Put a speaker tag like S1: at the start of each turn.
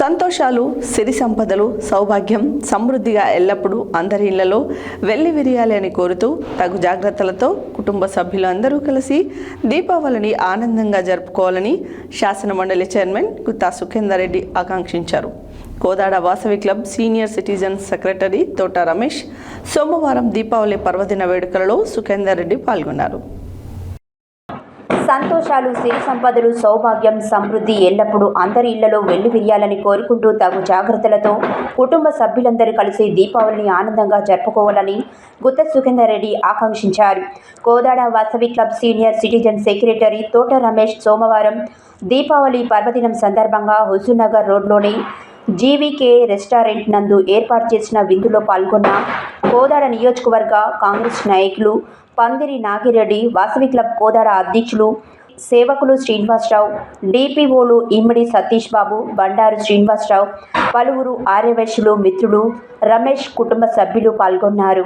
S1: సంతోషాలు సిరి సంపదలు సౌభాగ్యం సమృద్ధిగా ఎల్లప్పుడూ అందరి ఇళ్ళలో వెళ్ళి విరియాలి అని కోరుతూ తగు జాగ్రత్తలతో కుటుంబ సభ్యులు అందరూ కలిసి దీపావళిని ఆనందంగా జరుపుకోవాలని శాసన మండలి చైర్మన్ గుత్తా సుఖేందర్ రెడ్డి ఆకాంక్షించారు. Kodad Vasavi club senior citizen secretary Thota Ramesh సోమవారం దీపావళి పర్వదిన వేడుకలలో సుఖేందర్ రెడ్డి పాల్గొన్నారు.
S2: సంతోషాలు సిరి సంపదలు సౌభాగ్యం సమృద్ధి ఎల్లప్పుడూ అందరి ఇళ్ళలో వెళ్ళి విరియాలని కోరుకుంటూ తగు జాగ్రత్తలతో కుటుంబ సభ్యులందరూ కలిసి దీపావళిని ఆనందంగా జరుపుకోవాలని గుత్త సుఖేందర్ రెడ్డి ఆకాంక్షించారు. Kodad Vasavi club senior citizen secretary Thota Ramesh సోమవారం దీపావళి పర్వదినం సందర్భంగా హుజూర్నగర్ రోడ్లోని జీవీకే రెస్టారెంట్ నందు ఏర్పాటు చేసిన విందులో పాల్గొన్న కోదాడ నియోజకవర్గ కాంగ్రెస్ నాయకులు పందిరి నాగిరెడ్డి వాసవి క్లబ్ కోదాడ అధ్యక్షులు సేవకులు శ్రీనివాసరావు డిపిఓలు ఇమ్మడి సతీష్ బాబు బండారు శ్రీనివాసరావు పలువురు ఆర్యవైశ్యులు మిత్రులు రమేష్ కుటుంబ సభ్యులు పాల్గొన్నారు.